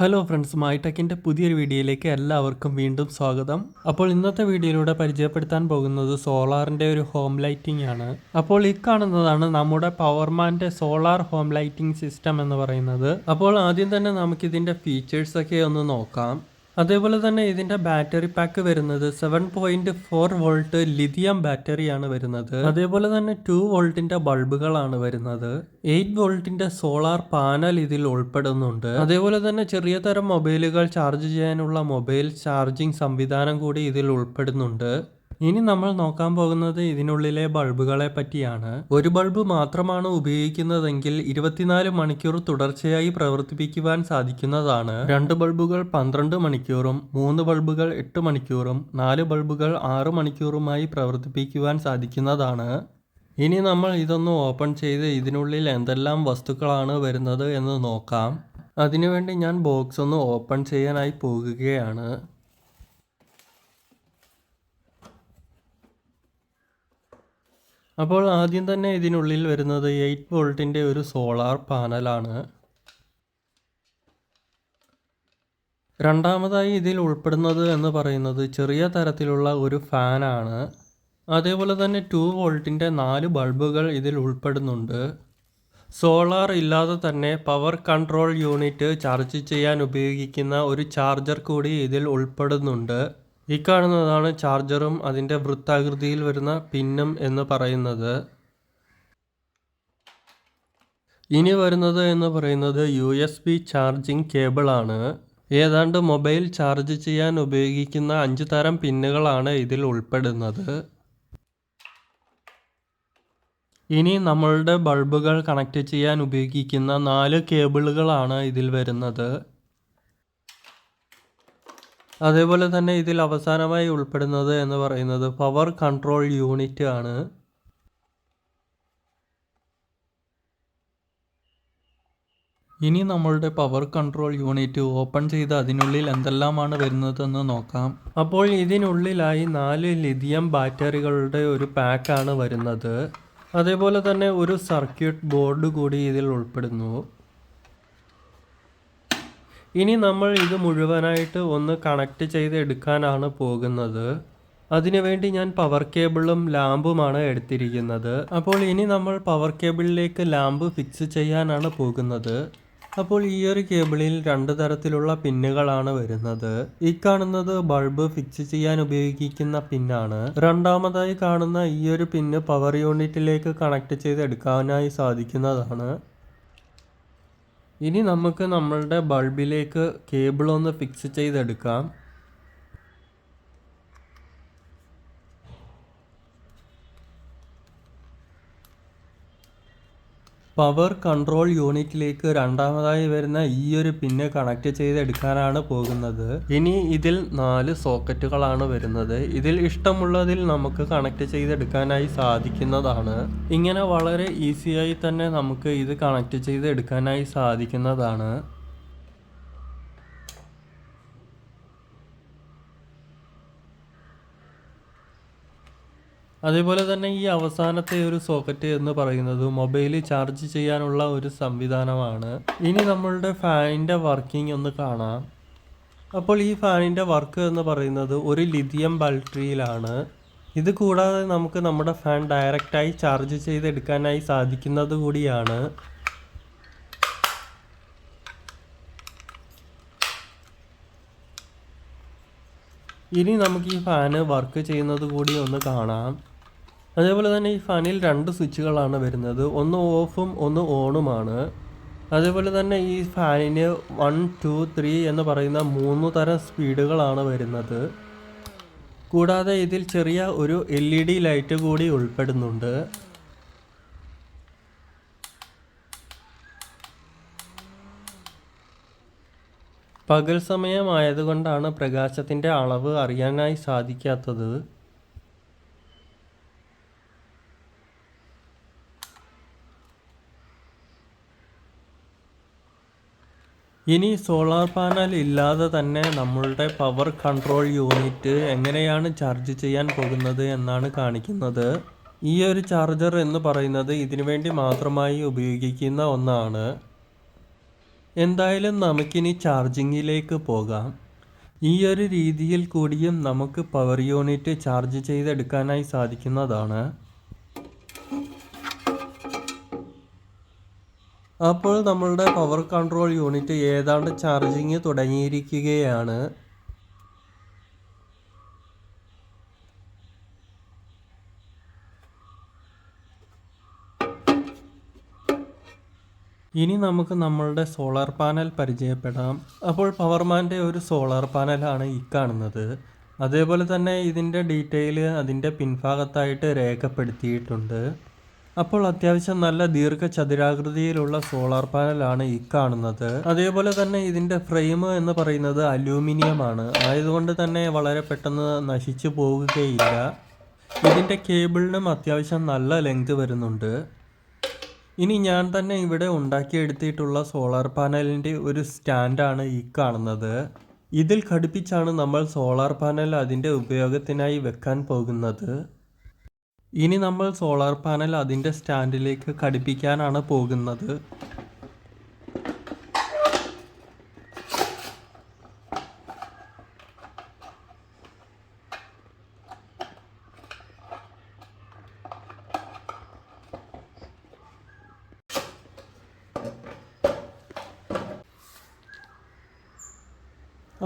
Hello friends മൈടെക്കിന്റെ പുതിയൊരു വീഡിയോയിലേക്ക് എല്ലാവർക്കും വീണ്ടും സ്വാഗതം. അപ്പോൾ ഇന്നത്തെ വീഡിയോയിലൂടെ പരിചയപ്പെടുത്താൻ പോകുന്നത് സോളാറിന്റെ ഒരു ഹോം ലൈറ്റിംഗ് ആണ്. അപ്പോൾ ഈ കാണുന്നതാണ് നമ്മുടെ പവർമാന്റെ സോളാർ ഹോം ലൈറ്റിംഗ് സിസ്റ്റം എന്ന് പറയുന്നത്. അപ്പോൾ ആദ്യം തന്നെ നമുക്ക് ഫീച്ചേഴ്സൊക്കെ ഒന്ന് നോക്കാം. അതേപോലെ തന്നെ ഇതിന്റെ ബാറ്ററി പാക്ക് വരുന്നത് seven point four volt lithium ബാറ്ററിയാണ് വരുന്നത്. അതേപോലെ തന്നെ ടു വോൾട്ടിന്റെ ബൾബുകളാണ് വരുന്നത്. എയ്റ്റ് വോൾട്ടിന്റെ സോളാർ പാനൽ ഇതിൽ ഉൾപ്പെടുന്നുണ്ട്. അതേപോലെ തന്നെ ചെറിയ തരം മൊബൈലുകൾ ചാർജ് ചെയ്യാനുള്ള മൊബൈൽ ചാർജിംഗ് സംവിധാനം കൂടി ഇതിൽ ഉൾപ്പെടുന്നുണ്ട്. ഇനി നമ്മൾ നോക്കാൻ പോകുന്നത് ഇതിനുള്ളിലെ ബൾബുകളെ പറ്റിയാണ്. ഒരു ബൾബ് മാത്രമാണ് ഉപയോഗിക്കുന്നതെങ്കിൽ ഇരുപത്തിനാല് മണിക്കൂർ തുടർച്ചയായി പ്രവർത്തിപ്പിക്കുവാൻ സാധിക്കുന്നതാണ്. രണ്ട് ബൾബുകൾ പന്ത്രണ്ട് മണിക്കൂറും മൂന്ന് ബൾബുകൾ എട്ട് മണിക്കൂറും നാല് ബൾബുകൾ ആറ് മണിക്കൂറുമായി പ്രവർത്തിപ്പിക്കുവാൻ സാധിക്കുന്നതാണ്. ഇനി നമ്മൾ ഇതൊന്ന് ഓപ്പൺ ചെയ്ത് ഇതിനുള്ളിൽ എന്തെല്ലാം വസ്തുക്കളാണ് വരുന്നത് എന്ന് നോക്കാം. അതിനുവേണ്ടി ഞാൻ ബോക്സ് ഒന്ന് ഓപ്പൺ ചെയ്യാനായി പോകുകയാണ്. അപ്പോൾ ആദ്യം തന്നെ ഇതിനുള്ളിൽ വരുന്നത് എയ്റ്റ് വോൾട്ടിന്റെ ഒരു സോളാർ പാനലാണ് രണ്ടാമതായി ഇതിൽ ഉൾപ്പെടുന്നത് എന്ന് പറയുന്നത് ചെറിയ തരത്തിലുള്ള ഒരു ഫാനാണ് അതേപോലെ തന്നെ ടു വോൾട്ടിന്റെ നാല് ബൾബുകൾ ഇതിൽ ഉൾപ്പെടുന്നുണ്ട്. സോളാർ ഇല്ലാതെ തന്നെ പവർ കൺട്രോൾ യൂണിറ്റ് ചാർജ് ചെയ്യാൻ ഉപയോഗിക്കുന്ന ഒരു ചാർജർ കൂടി ഇതിൽ ഉൾപ്പെടുന്നുണ്ട്. ഈ കാണുന്നതാണ് ചാർജറും അതിന്റെ വൃത്താകൃതിയിൽ വരുന്ന പിന്നും എന്ന് പറയുന്നത്. ഇനി വരുന്നത് എന്ന് പറയുന്നത് യു എസ് ബി ചാർജിങ് കേബിളാണ്. ഏതാണ്ട് മൊബൈൽ ചാർജ് ചെയ്യാൻ ഉപയോഗിക്കുന്ന അഞ്ച് തരം പിന്നുകളാണ് ഇതിൽ ഉൾപ്പെടുന്നത്. ഇനി നമ്മളുടെ ബൾബുകൾ കണക്ട് ചെയ്യാൻ ഉപയോഗിക്കുന്ന നാല് കേബിളുകളാണ് ഇതിൽ വരുന്നത്. അതേപോലെ തന്നെ ഇതിൽ അവസാനമായി ഉൾപ്പെടുന്നത് എന്ന് പറയുന്നത് പവർ കൺട്രോൾ യൂണിറ്റ് ആണ്. ഇനി നമ്മളുടെ പവർ കൺട്രോൾ യൂണിറ്റ് ഓപ്പൺ ചെയ്ത് അതിനുള്ളിൽ എന്തെല്ലാമാണ് വരുന്നതെന്ന് നോക്കാം. അപ്പോൾ ഇതിനുള്ളിലായി നാല് ലിഥിയം ബാറ്ററികളുടെ ഒരു പാക്കാണ് വരുന്നത്. അതേപോലെ തന്നെ ഒരു സർക്യൂട്ട് ബോർഡ് കൂടി ഇതിൽ ഉൾപ്പെടുന്നു. ഇനി നമ്മൾ ഇത് മുഴുവനായിട്ട് ഒന്ന് കണക്ട് ചെയ്ത് എടുക്കാനാണ് പോകുന്നത്. അതിനുവേണ്ടി ഞാൻ പവർ കേബിളും ലാമ്പുമാണ് എടുത്തിരിക്കുന്നത്. അപ്പോൾ ഇനി നമ്മൾ പവർ കേബിളിലേക്ക് ലാമ്പ് ഫിക്സ് ചെയ്യാനാണ് പോകുന്നത്. അപ്പോൾ ഈ ഒരു കേബിളിൽ രണ്ട് തരത്തിലുള്ള പിന്നുകളാണ് വരുന്നത്. ഈ കാണുന്നത് ബൾബ് ഫിക്സ് ചെയ്യാൻ ഉപയോഗിക്കുന്ന പിന്നാണ്. രണ്ടാമതായി കാണുന്ന ഈ ഒരു പിന്ന് പവർ യൂണിറ്റിലേക്ക് കണക്ട് ചെയ്ത് എടുക്കാനായി സാധിക്കുന്നതാണ്. ഇനി നമുക്ക് നമ്മളുടെ ബൾബിലേക്ക് കേബിൾ ഒന്ന് ഫിക്സ് ചെയ്തെടുക്കാം. പവർ കൺട്രോൾ യൂണിറ്റിലേക്ക് രണ്ടാമതായി വരുന്ന ഈ ഒരു പിന്ന് കണക്ട് ചെയ്തെടുക്കാനാണ് പോകുന്നത്. ഇനി ഇതിൽ നാല് സോക്കറ്റുകളാണ് വരുന്നത്. ഇതിൽ ഇഷ്ടമുള്ളതിൽ നമുക്ക് കണക്ട് ചെയ്തെടുക്കാനായി സാധിക്കുന്നതാണ്. ഇങ്ങനെ വളരെ ഈസിയായി തന്നെ നമുക്ക് ഇത് കണക്ട് ചെയ്തെടുക്കാനായി സാധിക്കുന്നതാണ്. അതേപോലെ തന്നെ ഈ അവസാനത്തെ ഒരു സോക്കറ്റ് എന്ന് പറയുന്നത് മൊബൈൽ ചാർജ് ചെയ്യാനുള്ള ഒരു സംവിധാനമാണ്. ഇനി നമ്മളുടെ ഫാനിന്റെ വർക്കിംഗ് ഒന്ന് കാണാം. അപ്പോൾ ഈ ഫാനിന്റെ വർക്ക് എന്ന് പറയുന്നത് ഒരു ലിഥിയം ബാറ്ററിയിലാണ്. ഇത് കൂടാതെ നമുക്ക് നമ്മുടെ ഫാൻ ഡയറക്റ്റായി ചാർജ് ചെയ്തെടുക്കാനായി സാധിക്കുന്നത് കൂടിയാണ്. ഇനി നമുക്ക് ഈ ഫാന് വർക്ക് ചെയ്യുന്നത് കൂടി ഒന്ന് കാണാം. അതേപോലെ തന്നെ ഈ ഫാനിൽ രണ്ട് സ്വിച്ചുകളാണ് വരുന്നത്. ഒന്ന് ഓഫും ഒന്ന് ഓണുമാണ്. അതേപോലെ തന്നെ ഈ ഫാനിന് വൺ ടു ത്രീ എന്ന് പറയുന്ന മൂന്ന് തരം സ്പീഡുകളാണ് വരുന്നത്. കൂടാതെ ഇതിൽ ചെറിയ ഒരു എൽ ഇ ഡി ലൈറ്റ് കൂടി ഉൾപ്പെടുന്നുണ്ട്. പകൽ സമയമായതുകൊണ്ടാണ് പ്രകാശത്തിന്റെ അളവ് അറിയാനായി സാധിക്കാത്തത്. ഇനി സോളാർ പാനൽ ഇല്ലാതെ തന്നെ നമ്മളുടെ പവർ കൺട്രോൾ യൂണിറ്റ് എങ്ങനെയാണ് ചാർജ് ചെയ്യാൻ പോകുന്നത് എന്നാണ് കാണിക്കുന്നത്. ഈ ഒരു ചാർജർ എന്ന് പറയുന്നത് ഇതിനു വേണ്ടി മാത്രമായി ഉപയോഗിക്കുന്ന ഒന്നാണ്. എന്തായാലും നമുക്കിനി ചാർജിങ്ങിലേക്ക് പോകാം. ഈ ഒരു രീതിയിൽ കൂടിയും നമുക്ക് പവർ യൂണിറ്റ് ചാർജ് ചെയ്തെടുക്കാനായി സാധിക്കുന്നതാണ്. അപ്പോൾ നമ്മളുടെ പവർ കൺട്രോൾ യൂണിറ്റ് ഏതാണ്ട് ചാർജിങ് തുടങ്ങിയിരിക്കുകയാണ്. ഇനി നമുക്ക് നമ്മളുടെ സോളാർ പാനൽ പരിചയപ്പെടാം. അപ്പോൾ പവർമാന്റെ ഒരു സോളാർ പാനലാണ് ഈ കാണുന്നത്. അതേപോലെ തന്നെ ഇതിന്റെ ഡീറ്റെയിൽ അതിന്റെ പിൻഭാഗത്തായിട്ട് രേഖപ്പെടുത്തിയിട്ടുണ്ട്. അപ്പോൾ അത്യാവശ്യം നല്ല ദീർഘചതുരാകൃതിയിലുള്ള സോളാർ പാനലാണ് ഈ കാണുന്നത്. അതേപോലെ തന്നെ ഇതിന്റെ ഫ്രെയിം എന്ന് പറയുന്നത് അലൂമിനിയം ആണ് ആയതുകൊണ്ട് തന്നെ വളരെ പെട്ടെന്ന് നശിച്ചു പോവുകയില്ല. ഇതിന്റെ കേബിളിനും അത്യാവശ്യം നല്ല ലെങ്ത് വരുന്നുണ്ട്. ഇനി ഞാൻ തന്നെ ഇവിടെ ഉണ്ടാക്കിയെടുത്തിട്ടുള്ള സോളാർ പാനലിന്റെ ഒരു സ്റ്റാൻഡാണ് ഈ കാണുന്നത്. ഇതിൽ ഘടിപ്പിച്ചാണ് നമ്മൾ സോളാർ പാനൽ അതിന്റെ ഉപയോഗത്തിനായി വെക്കാൻ പോകുന്നത്. ഇനി നമ്മൾ സോളാർ പാനൽ അതിന്റെ സ്റ്റാൻഡിലേക്ക് ഘടിപ്പിക്കാനാണ് പോകുന്നത്.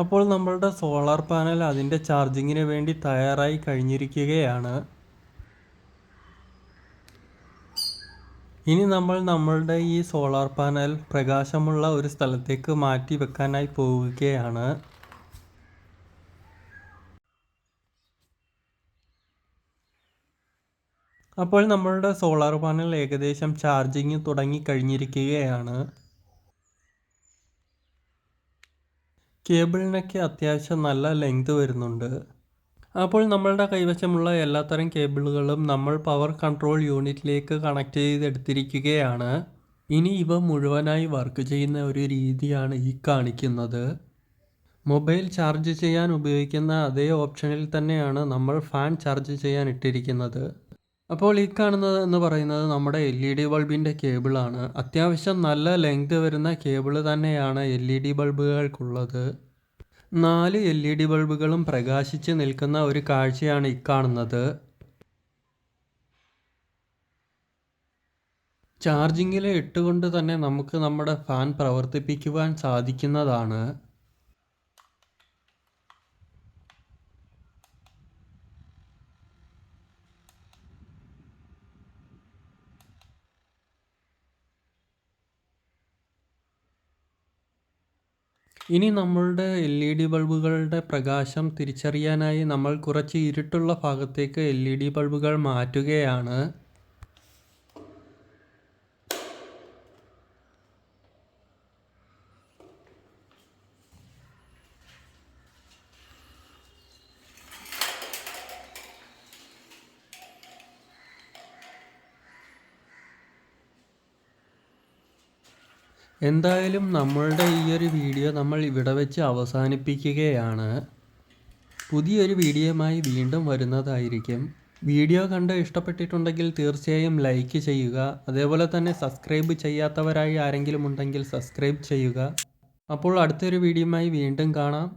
അപ്പോൾ നമ്മളുടെ സോളാർ പാനൽ അതിന്റെ ചാർജിങ്ങിന് വേണ്ടി തയ്യാറായി കഴിഞ്ഞിരിക്കുകയാണ്. ഇനി നമ്മൾ നമ്മളുടെ ഈ സോളാർ പാനൽ പ്രകാശമുള്ള ഒരു സ്ഥലത്തേക്ക് മാറ്റി വെക്കാനായി പോവുകയാണ്. അപ്പോൾ നമ്മളുടെ സോളാർ പാനൽ ഏകദേശം ചാർജിങ് തുടങ്ങി കഴിഞ്ഞിരിക്കുകയാണ്. കേബിളിനൊക്കെ അത്യാവശ്യം നല്ല ലെങ്ത് വരുന്നുണ്ട്. അപ്പോൾ നമ്മളുടെ കൈവശമുള്ള എല്ലാത്തരം കേബിളുകളും നമ്മൾ പവർ കൺട്രോൾ യൂണിറ്റിലേക്ക് കണക്ട് ചെയ്തെടുത്തിരിക്കുകയാണ്. ഇനി ഇവ മുഴുവനായി വർക്ക് ചെയ്യുന്ന ഒരു രീതിയാണ് ഈ കാണിക്കുന്നത്. മൊബൈൽ ചാർജ് ചെയ്യാൻ ഉപയോഗിക്കുന്ന അതേ ഓപ്ഷനിൽ തന്നെയാണ് നമ്മൾ ഫാൻ ചാർജ് ചെയ്യാൻ ഇട്ടിരിക്കുന്നത്. അപ്പോൾ ഈ കാണുന്നത് എന്ന് പറയുന്നത് നമ്മുടെ എൽ ഇ ഡി ബൾബിന്റെ കേബിളാണ്. അത്യാവശ്യം നല്ല ലെങ്ത് വരുന്ന കേബിൾ തന്നെയാണ് എൽ ഇ ഡി ബൾബുകൾക്കുള്ളത് നാല് എൽ ഇ ഡി ബൾബുകളും പ്രകാശിച്ച് നിൽക്കുന്ന ഒരു കാഴ്ചയാണ് ഇക്കാണുന്നത് കാണുന്നത്. ചാർജിങ്ങിൽ ഇട്ടുകൊണ്ട് തന്നെ നമുക്ക് നമ്മുടെ ഫാൻ പ്രവർത്തിപ്പിക്കുവാൻ സാധിക്കുന്നതാണ്. ഇനി നമ്മളുടെ എൽ ഇ ഡി ബൾബുകളുടെ പ്രകാശം തിരിച്ചറിയാനായി നമ്മൾ കുറച്ച് ഇരുട്ടുള്ള ഭാഗത്തേക്ക് എൽ ഇ ഡി ബൾബുകൾ മാറ്റുകയാണ്. എന്തായാലും നമ്മളുടെ ഈ ഒരു വീഡിയോ നമ്മൾ ഇവിടെ വെച്ച് അവസാനിപ്പിക്കുകയാണ്. പുതിയൊരു വീഡിയോയുമായി വീണ്ടും വരുന്നതായിരിക്കും. വീഡിയോ കണ്ട് ഇഷ്ടപ്പെട്ടിട്ടുണ്ടെങ്കിൽ തീർച്ചയായും ലൈക്ക് ചെയ്യുക. അതേപോലെ തന്നെ സബ്സ്ക്രൈബ് ചെയ്യാത്തവരായി ആരെങ്കിലും ഉണ്ടെങ്കിൽ സബ്സ്ക്രൈബ് ചെയ്യുക. അപ്പോൾ അടുത്തൊരു വീഡിയോയുമായി വീണ്ടും കാണാം.